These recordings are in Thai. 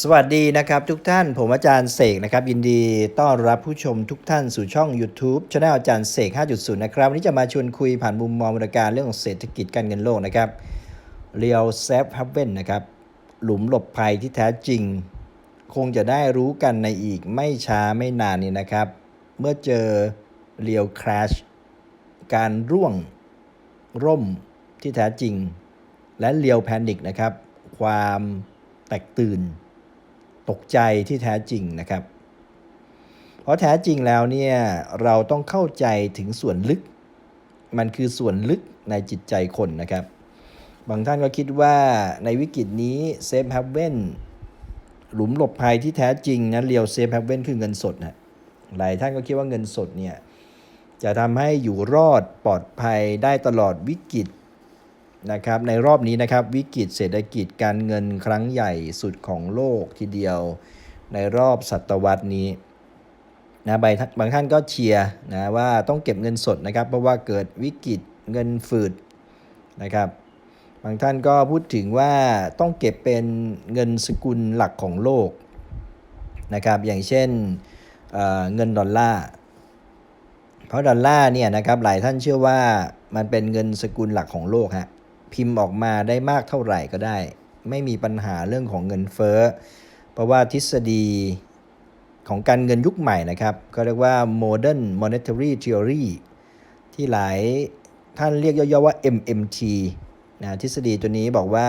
สวัสดีนะครับทุกท่านผมอาจารย์เสกนะครับ ยินดีต้อนรับผู้ชมทุกท่านสู่ช่อง YouTube ช anel อาจารย์เสก 5.0 นะครับ วันนี้จะมาชวนคุยผ่านมุมมองบรรการเรื่องของเศรษฐกิจการเงินโลกนะครับ Real Safe Haven นนะครับ หลุมหลบภัยที่แท้จริง คงจะได้รู้กันในอีกไม่ช้าไม่นานนี้นะครับ เมื่อเจอ Real Crash การร่วงร่มที่แท้จริง และเรียวแพนิคนะครับ ความแตกตื่น ตกใจที่แท้จริงนะครับ เพราะแท้จริงแล้วเนี่ยเราต้องเข้าใจถึงส่วนลึก มันคือส่วนลึกในจิตใจคนนะครับ บางท่านก็คิดว่าในวิกฤตนี้เซฟฮับเว่นหลุมหลบภัยที่แท้จริงนะเรียวเซฟฮับเว่นคือเงินสดนะหลายท่านก็คิดว่าเงินสดเนี่ยจะทำให้อยู่รอดปลอดภัยได้ตลอดวิกฤต นะครับในรอบนี้นะครับวิกฤตเศรษฐกิจการเงินครั้งใหญ่สุดของโลกทีเดียว ในรอบศตวรรษนี้นะบางท่านบางท่านก็เชียร์นะว่าต้องเก็บเงินสดนะครับเพราะว่าเกิดวิกฤตเงินฝืดนะครับบางท่านก็พูดถึงว่าต้องเก็บเป็นเงินสกุลหลักของโลกนะครับอย่างเช่นเเงินดอลลาร์เพราะดอลลาร์เนี่ยนะครับหลายท่านเชื่อว่ามันเป็นเงินสกุลหลักของโลกฮะ พิมพ์ออกมาได้มากเท่าไหร่ก็ได้ ไม่มีปัญหาเรื่องของเงินเฟ้อ เพราะว่าทฤษฎีของการเงินยุคใหม่นะครับก็เรียกว่า modern monetary theory ที่หลายท่านเรียกย่อๆว่า MMT นะทฤษฎีตัวนี้บอกว่า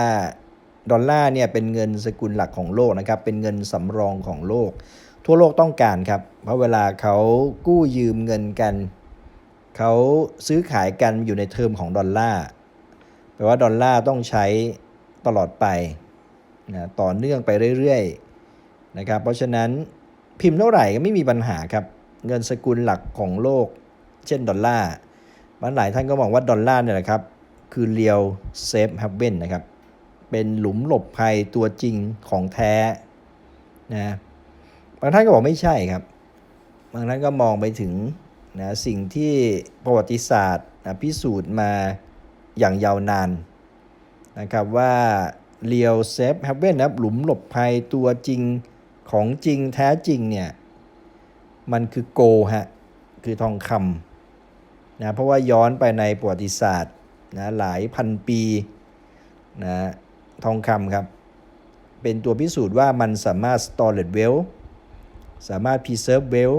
ดอลลาร์เนี่ยเป็นเงินสกุลหลักของโลกนะครับ เป็นเงินสำรองของโลก ทั่วโลกต้องการครับ เพราะเวลาเขากู้ยืมเงินกัน เขาซื้อขายกันอยู่ในเทอมของดอลลาร์ แปลว่าดอลลาร์ต้องใช้ตลอดไปนะต่อเนื่องไปเรื่อยๆนะครับ เพราะฉะนั้นพิมพ์เท่าไหร่ก็ไม่มีปัญหาครับ เงินสกุลหลักของโลก เช่นดอลลาร์มันหลายท่านก็มองว่าดอลลาร์เนี่ยแหละครับ คือเรียวเซฟฮับเบนนะครับ เป็นหลุมหลบภัยตัวจริงของแท้นะบางท่านก็บอกไม่ใช่ครับ บางท่านก็มองไปถึงนะสิ่งที่ประวัติศาสตร์นะพิสูจน์มา อย่างยาวนานนะครับว่าเรียวเซฟแฮับเว่นนะครับหลุมหลบภัยตัวจริงของจริงแท้จริงเนี่ย มันคือโกฮะ คือทองคำนะเพราะว่าย้อนไปในประวัติศาสตร์นะหลายพันปีนะทองคำครับ เป็นตัวพิสูจน์ว่ามันสามารถ storage well สามารถ preserve well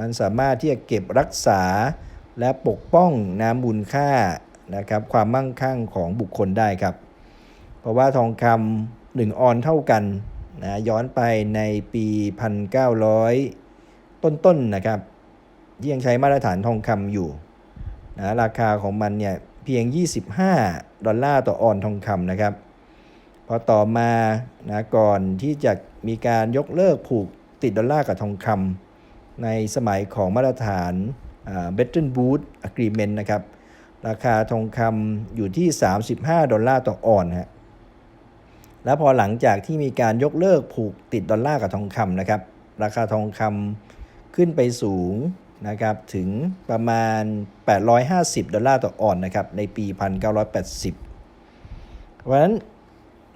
มันสามารถที่จะเก็บรักษาและปกป้องน้ำมูลค่า นะครับความมั่งคั่งของบุคคลได้ครับ เพราะว่าทองคำหนึ่งออนเท่ากันนะย้อนไปในปี 1,900 ต้นๆนนะครับที่ยังใช้มาตรฐานทองคำอยู่นะราคาของมันเนี่ยเพียง 25 ดอลลาร์ต่อออนทองคำนะครับ พอต่อมานะก่อนที่จะมีการยกเลิกผูกติดดอลลาร์กับทองคำในสมัยของมาตรฐานเบตเทนบูธอะกรีเมนต์นะครับ ราคาทองคำอยู่ที่ 35 ดอลลาร์ต่อออนฮะแล้วพอหลังจากที่มีการยกเลิกผูกติดดอลลาร์กับทองคำนะครับ ราคาทองคำขึ้นไปสูงนะครับถึงประมาณ 850 ดอลลาร์ต่อออนนะครับในปี 1980 เพราะฉะนั้น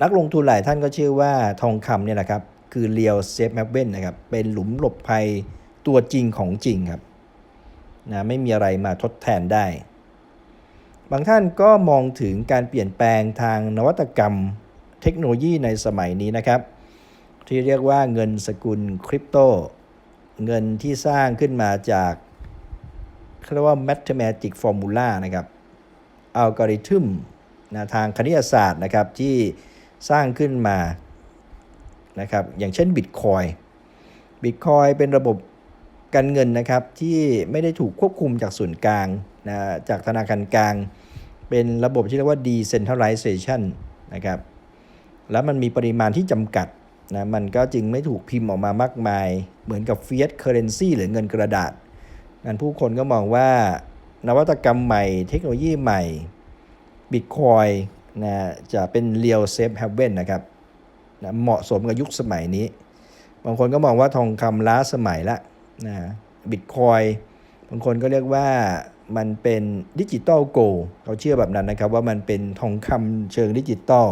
นักลงทุนหลายท่านก็เชื่อว่าทองคำเนี่ยนะครับคือเรียวเซฟแม v เ n นนะครับเป็นหลุมหลบภัยตัวจริงของจริงครับนะไม่มีอะไรมาทดแทนได้ บางท่านก็มองถึงการเปลี่ยนแปลงทางนวัตกรรมเทคโนโลยีในสมัยนี้นะครับ ที่เรียกว่าเงินสกุลคริปโต เงินที่สร้างขึ้นมาจากเรียกว่า mathematic formula นะครับอัลกอริทึมนะทางคณิตศาสตร์นะครับที่สร้างขึ้นมานะครับอย่างเช่น Bitcoin Bitcoin เป็นระบบการเงินนะครับที่ไม่ได้ถูกควบคุมจากส่วนกลาง นะจากธนาคารกลาง เป็นระบบที่เรียกว่า decentralization นะครับ แล้วมันมีปริมาณที่จำกัดนะมันก็จึงไม่ถูกพิมพ์ออกมามากมาย เหมือนกับ fiat currency หรือเงินกระดาษงั้นผู้คนก็มองว่านวัตกรรมใหม่ เทคโนโลยีใหม่บิตคอยนะจะเป็นเรียวเซฟเฮเว่นนะครับนะเหมาะสมกับยุคสมัยนี้ บางคนก็มองว่าทองคำล้าสมัยละนะบิตคอยบางคนก็เรียกว่า มันเป็นดิจิตอลโกเขาเชื่อแบบนั้นนะครับว่ามันเป็นทองคำเชิงดิจิตอล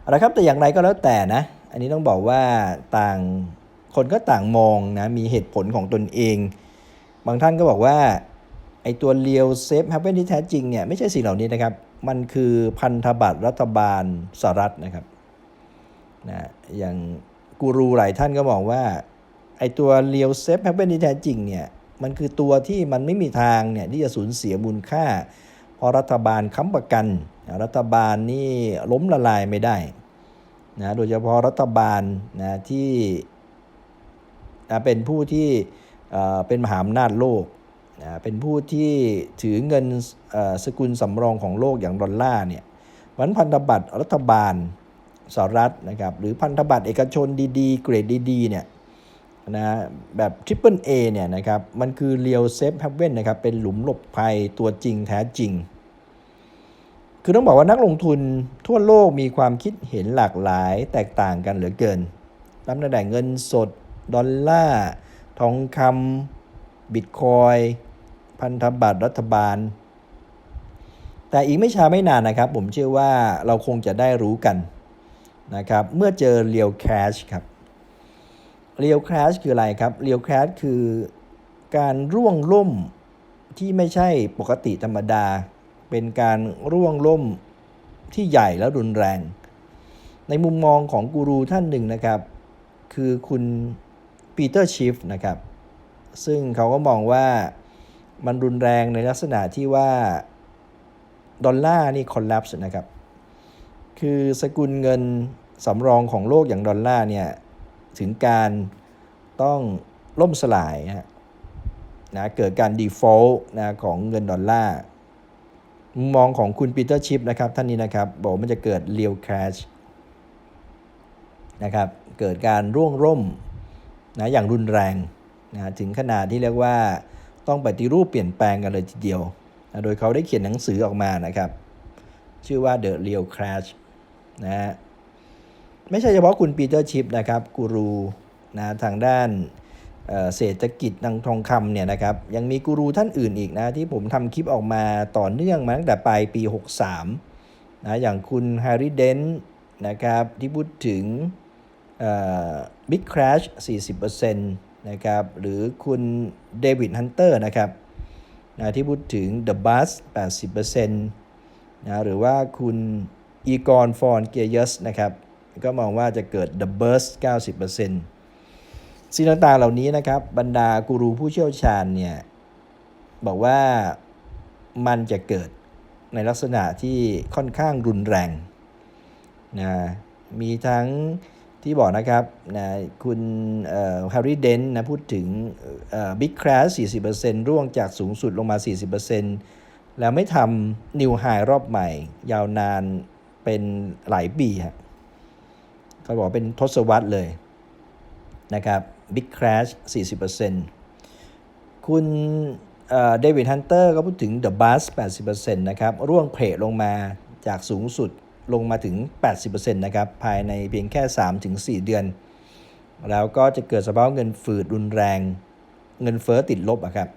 เอาละครับแต่อย่างไรก็แล้วแต่นะ อันนี้ต้องบอกว่าต่างคนก็ต่างมองนะมีเหตุผลของตนเอง บางท่านก็บอกว่าไอตัวเรียวเซฟ happen ที่แท้จริงเนี่ยไม่ใช่สิ่งเหล่านี้นะครับ มันคือพันธบัตรรัฐบาลสหรัฐนะครับนะอย่างกูรูหลายท่านก็มองว่าไอตัวเรียวเซฟ happen ที่แท้จริงเนี่ย มันคือตัวที่มันไม่มีทางเนี่ยที่จะสูญเสียมูลค่าเพราะรัฐบาลค้ำประกัน รัฐบาลนี่ล้มละลายไม่ได้นะโดยเฉพาะรัฐบาลนะที่นะเป็นผู้ที่เอ่อเป็นมหาอำนาจโลกนะเป็นผู้ที่ถือเงินเอ่อสกุลสำรองของโลกอย่างดอลลาร์เนี่ยมันพันธบัตรรัฐบาลสหรัฐนะครับหรือพันธบัตรเอกชนดีๆ เกรดดีๆเนี่ย นะแบบ Triple A เนี่ยนะครับมันคือ Real Safe Haven นะครับเป็นหลุมหลบภัยตัวจริงแท้จริง คือต้องบอกว่านักลงทุนทั่วโลกมีความคิดเห็นหลากหลายแตกต่างกันเหลือเกินตั้งแต่เงินสด ดอลลาร์ทองคำบิตคอยพันธบัตรรัฐบาล แต่อีกไม่ช้าไม่นานนะครับ ผมเชื่อว่าเราคงจะได้รู้กันนะครับเมื่อเจอเรียวแคชครับ เรียวแคชคืออะไรครับเรียวแคชคือการร่วงล่มที่ไม่ใช่ปกติธรรมดา เป็นการร่วงล่มที่ใหญ่และรุนแรง ในมุมมองของกูรูท่านหนึ่งนะครับ คือคุณปีเตอร์ชิฟนะครับ ซึ่งเขาก็มองว่ามันรุนแรงในลักษณะที่ว่า ดอลลาร์นี่คอลลัปส์นะครับ คือสกุลเงินสำรองของโลกอย่างดอลลาร์เนี่ย ถึงการต้องล่มสลายฮะนะเกิดการ default นะของเงินดอลลาร์มุมมองของคุณปีเตอร์ชิปนะครับท่านนี้นะครับ บอกมันจะเกิด real crash นะครับเกิดการร่วงร่มนะอย่างรุนแรงนะถึงขนาดที่เรียกว่าต้องปฏิรูปเปลี่ยนแปลงกันเลยทีเดียวนะโดยเขาได้เขียนหนังสือออกมานะครับ ชื่อว่า The Real Crash นะฮะ ไม่ใช่เฉพาะคุณปีเตอร์ชิปนะครับกูรูนะทางด้านเเศรษฐกิจทางทองคำเนี่ยนะครับยังมีกูรูท่านอื่นอีกนะที่ผมทำคลิปออกมาต่อเนื่องมาตั้งแต่ปลายปี 63นะอย่างคุณแฮร์รี่เดนนะครับที่พูดถึง Big Crash 40%นะครับหรือคุณเดวิดฮันเตอร์นะครับนะที่พูดถึง The Bus 80%นะหรือว่าคุณอีกอนฟอนเกียสนะครับ ก็มองว่าจะเกิด The Burst 90%สิ่งต่างๆเหล่านี้นะครับบรรดากูรูผู้เชี่ยวชาญเนี่ยบอกว่ามันจะเกิดในลักษณะที่ค่อนข้างรุนแรงนะมีทั้งที่บอกนะครับนะคุณแฮร์รี่เดนนะพูดถึงบิ๊กคราส40%ร่วงจากสูงสุดลงมา 40%แล้วไม่ทำนิวไฮรอบใหม่ ยาวนานเป็นหลายปีฮะ เขาบอกเป็นทศวรรษเลยนะครับบิ๊กคราส40%คุณเดวิดฮันเตอร์ก็พูดถึง The Bus 80%นะครับ ร่วงเพลลงมาจากสูงสุดลงมาถึง 80%นะครับ ภายในเพียงแค่ 3-4 เดือน แล้วก็จะเกิดสภาพเงินฝืดรุนแรง เงินเฟอ้อติดลบอะครับ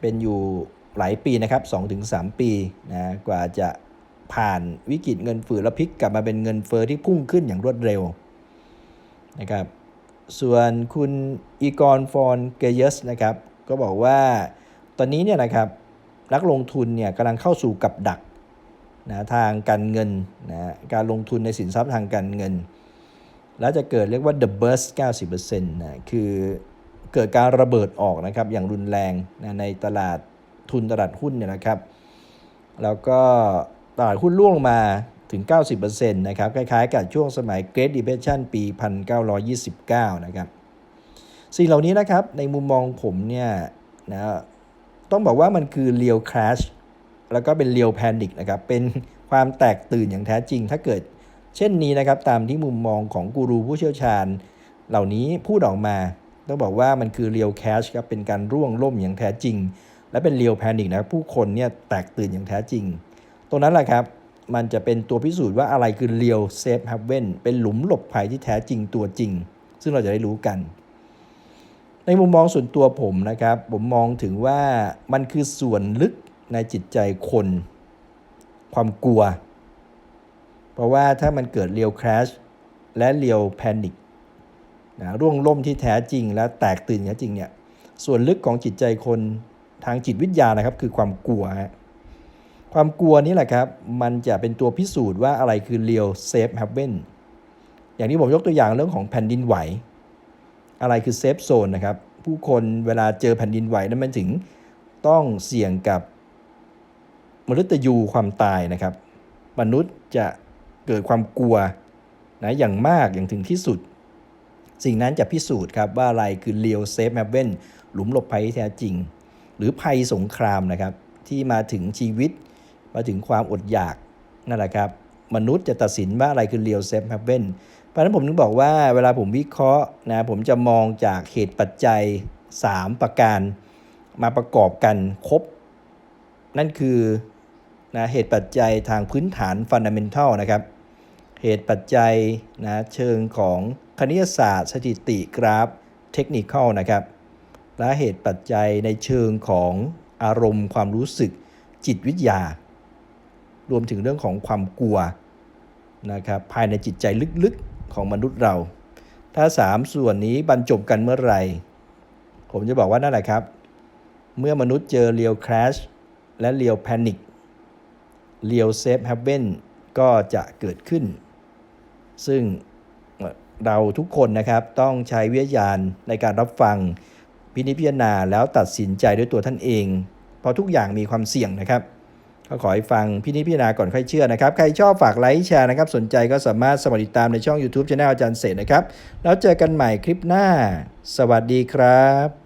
เป็นอยู่หลายปีนะครับ 2-3 ปีนะ กว่าจะ ผ่านวิกฤตเงินฝืดแล้วพลิกกลับมาเป็นเงินเฟอ้อที่พุ่งขึ้นอย่างรวดเร็วนะครับ ส่วนคุณอีกอนฟอนเกเยสนะครับ ก็บอกว่าตอนนี้เนี่ยนะครับนักลงทุนเนี่ยกำลังเข้าสู่กับดักนะทางการเงินนะการลงทุนในสินทรัพย์ทางการเงิน แล้วจะเกิดเรียกว่า the burst 90%นะคือเกิดการระเบิดออกนะครับอย่างรุนแรงนะในตลาดทุนตลาดหุ้นเนี่ยนะครับ แล้วก็ ตลาดหุ้นร่วงลงมาถึง 90%นะครับ คล้ายๆ กับช่วงสมัย Great Depression ปี 1929 นะครับ สิ่งเหล่านี้นะครับ ในมุมมองผมเนี่ยนะต้องบอกว่ามันคือ real crash แล้วก็เป็น real panic นะครับ เป็นความแตกตื่นอย่างแท้จริง ถ้าเกิดเช่นนี้นะครับ ตามที่มุมมองของกูรูผู้เชี่ยวชาญ เหล่านี้พูดออกมา ต้องบอกว่ามันคือ real crash ครับ เป็นการร่วงล่มอย่างแท้จริง และเป็น real panic นะ ผู้คนเนี่ยแตกตื่นอย่างแท้จริง ตรงนั้นแหละครับ มันจะเป็นตัวพิสูจน์ว่าอะไรคือ real safe haven เป็นหลุมหลบภัยที่แท้จริงตัวจริง ซึ่งเราจะได้รู้กัน ในมุมมองส่วนตัวผมนะครับ ผมมองถึงว่ามันคือส่วนลึกในจิตใจคน ความกลัว เพราะว่าถ้ามันเกิดเรียวคราชและเรียวแพนิคนะร่วงล่มที่แท้จริงและแตกตื่นแท้จริงเนี่ยส่วนลึกของจิตใจคนทางจิตวิทยานะครับ คือความกลัวฮะ ความกลัวนี่แหละครับ มันจะเป็นตัวพิสูจน์ว่าอะไรคือ real safe haven อย่างที่ผมยกตัวอย่างเรื่องของแผ่นดินไหว อะไรคือเซฟโซนนะครับ ผู้คนเวลาเจอแผ่นดินไหวนั้นมันถึงต้องเสี่ยงกับมฤตยูความตายนะครับ มนุษย์จะเกิดความกลัวนะอย่างมากอย่างถึงที่สุด สิ่งนั้นจะพิสูจน์ครับว่าอะไรคือ real safe haven หลุมหลบภัยที่แท้จริง หรือภัยสงครามนะครับ ที่มาถึงชีวิต มาถึงความอดอยากนั่นแหละครับ มนุษย์จะตัดสินว่าอะไรคือ real safe haven เพราะนั้นผมถึงบอกว่าเวลาผมวิเคราะห์นะผมจะมองจากเหตุปัจจัย 3 ประการ มาประกอบกันครบ นั่นคือนะเหตุปัจจัยทางพื้นฐาน fundamental นะครับ เหตุปัจจัยนะเชิงของคณิตศาสตร์ สถิติกราฟเทคนิคอลนะครับ และเหตุปัจจัยในเชิงของอารมณ์ความรู้สึกจิตวิทยา รวมถึงเรื่องของความกลัวนะครับภายในจิตใจลึกๆของมนุษย์เรา ถ้า 3 ส่วนนี้บรรจบกันเมื่อไหร่ ผมจะบอกว่านั่นแหละครับ เมื่อมนุษย์เจอเรียวคราชและเรียวแพนิคเรียวเซฟ h ฮ v เ n ก็จะเกิดขึ้น ซึ่งเราทุกคนนะครับต้องใช้วิทยาญาณในการรับฟังพินิจพิจารณาแล้วตัดสินใจด้วยตัวท่านเอง เพราะทุกอย่างมีความเสี่ยงนะครับ ก็ขอให้ฟังพี่นิจพิจารณาก่อนค่อยเชื่อนะครับ ใครชอบฝากไลค์แชร์นะครับ สนใจก็สามารถสมัครติดตามในช่อง YouTube Channel อาจารย์เสดนะครับ แล้วเจอกันใหม่คลิปหน้า สวัสดีครับ